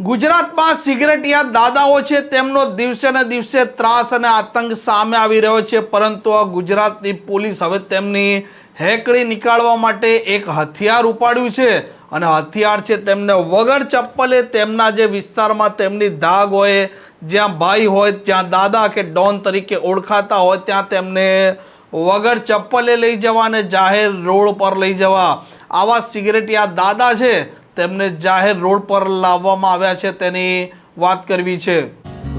ગુજરાતમાં સિગરેટિયા દાદાઓ છે, તેમનો દિવસે ને દિવસે ત્રાસ અને આતંક સામે આવી રહ્યો છે, પરંતુ આ ગુજરાતની પોલીસ હવે તેમની હેકડી નીકાળવા માટે એક હથિયાર ઉપાડ્યું છે અને હથિયાર છે તેમને વગર ચપ્પલે તેમના જે વિસ્તારમાં તેમની ધાગ હોય, જ્યાં ભાઈ હોય, ત્યાં દાદા કે ડોન તરીકે ઓળખાતા હોય, ત્યાં તેમને વગર ચપ્પલે લઈ જવા અને જાહેર રોડ પર લઈ જવા આવા સિગરેટિયા દાદા છે તેમને જાહેર રોડ પર લાવવામાં આવ્યા છે તેની વાત કરવી છે.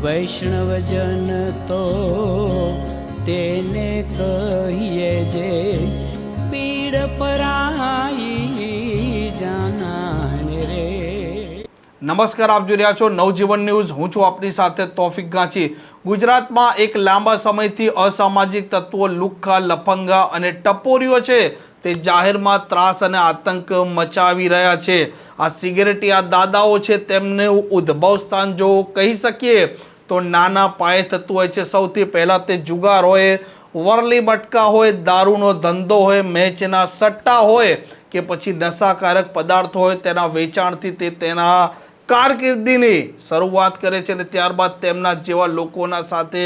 વૈષ્ણવજન તો નમસ્કાર, આપ જોઈ રહ્યા છો નવજીવન ન્યૂઝ. હું છું આપની સાથે તોફિક ગાંચી. ગુજરાતમાં એક લાંબા સમયથી અસામાજિક તત્વો, લુખ્ખા, લફંગા અને ટપોરીઓ છે, તે જાહેરમાં ત્રાસ અને આતંક મચાવી રહ્યા છે. આ સિગરેટિયા દાદાઓ છે, તેમનું ઉદ્ભવ સ્થાન જો કહી શકીએ, તો નાના પાયે થતું હોય છે. સૌથી પહેલાં તે જુગાર હોય, વરલી મટકા હોય, દારૂનો ધંધો હોય, મેચના સટ્ટા હોય કે પછી નશાકારક પદાર્થો હોય, તેના વેચાણથી તે તેના કારકિર્દીની શરૂઆત કરે છે અને ત્યારબાદ તેમના જેવા લોકોના સાથે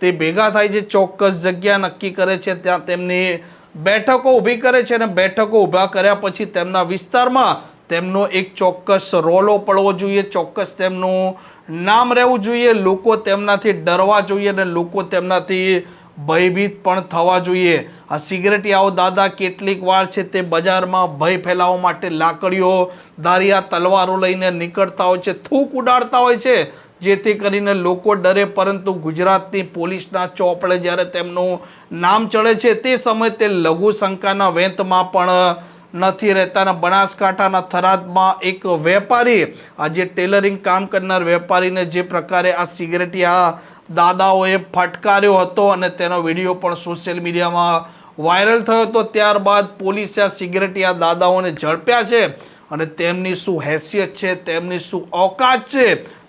તે ભેગા થાય છે, ચોક્કસ જગ્યા નક્કી કરે છે, ત્યાં તેમની બેઠકો ઊભી કરે છે અને બેઠકો ઊભા કર્યા પછી તેમના વિસ્તારમાં તેમનો એક ચોક્કસ રોલો પડવો જોઈએ, ચોક્કસ તેમનું નામ રહેવું જોઈએ, લોકો તેમનાથી ડરવા જોઈએ અને લોકો તેમનાથી ભયભીત પણ થવા જોઈએ. આ સિગરેટિયાઓ દાદા કેટલીક વાર છે તે બજારમાં ભય ફેલાવવા માટે લાકડીઓ, દારિયા તલવારો લઈને નીકળતા હોય છે, થૂક ઉડાડતા હોય છે. જેથી કરીને લોકો ડરે, પરંતુ ગુજરાતની પોલીસના ચોપડે જ્યારે તેમનું નામ ચડે છે તે સમયે તે લઘુ શંકાના વેંતમાં પણ નથી રહેતા. અને બનાસકાંઠાના થરાદમાં એક વેપારી આ જે ટેલરિંગ કામ કરનાર વેપારીને જે પ્રકારે આ સિગરેટિયા દાદાઓએ ફટકાર્યો હતો અને તેનો વીડિયો પણ સોશિયલ મીડિયામાં વાયરલ થયો હતો. ત્યારબાદ પોલીસે આ સિગરેટિયા દાદાઓને ઝડપ્યા છે અને તેમની શું હેસિયત છે, તેમની શું ઓકાત છે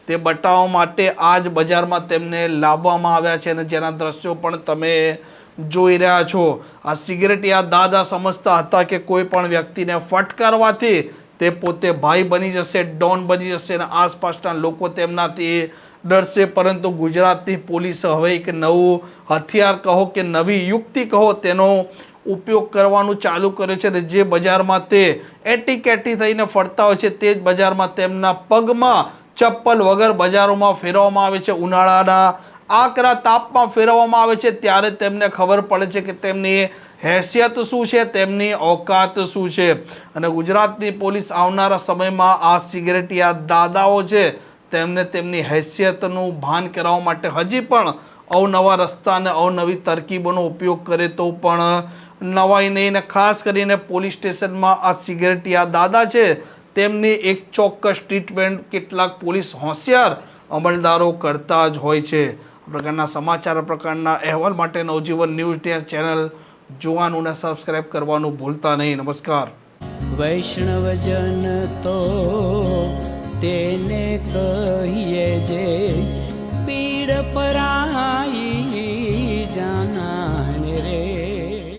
તે બતાવવા માટે આજ બજારમાં તેમને લાવવામાં આવ્યા છે અને જેના દ્રશ્યો પણ તમે જોઈ રહ્યા છો. આ સિગરેટિયા દાદા સમજતા હતા કે કોઈ પણ વ્યક્તિને ફટકારવાથી તે પોતે ભાઈ બની જશે, ડોન બની જશે અને આસપાસના લોકો તેમનાથી ડરશે, પરંતુ ગુજરાતની પોલીસ હવે એક નવું હથિયાર કહો કે નવી યુક્તિ કહો, તેનો ઉપયોગ કરવાનું ચાલુ કરે છે અને જે બજારમાં તે એટી કેટી થઈને ફરતા હોય છે, તે જ બજારમાં તેમના પગમાં ચપ્પલ વગર બજારોમાં ફેરવવામાં આવે છે. ઉનાળાના આકરા તાપમાં ફેરવવામાં આવે છે. ત્યારે તેમને ખબર પડે છે કે તેમની હેસિયત શું છે, તેમની ઓકાત શું છે. અને ગુજરાતની પોલીસ આવનારા સમયમાં આ સિગરેટિયા દાદાઓ છે તેમને તેમની હેસિયતનું ભાન કરાવવા માટે હજી પણ અવનવા રસ્તા અને અવનવી તરકીબોનો ઉપયોગ કરે તો પણ નવાઈ નહીં ખાસ કરીને પોલીસ સ્ટેશનમાં આ સિગરેટિયા દાદા છે, તેમની એક ચોક્કસ ટ્રીટમેન્ટ કેટલાક પોલીસ હોશિયાર અમલદારો કરતા જ હોય છે. આ પ્રકારના સમાચાર પ્રકારના અહેવાલ માટે નવજીવન ન્યૂઝ ચેનલ જોવાનું અને સબસ્ક્રાઇબ કરવાનું ભૂલતા નહીં. નમસ્કાર. વૈષ્ણવજન તો તેને કહીએ જે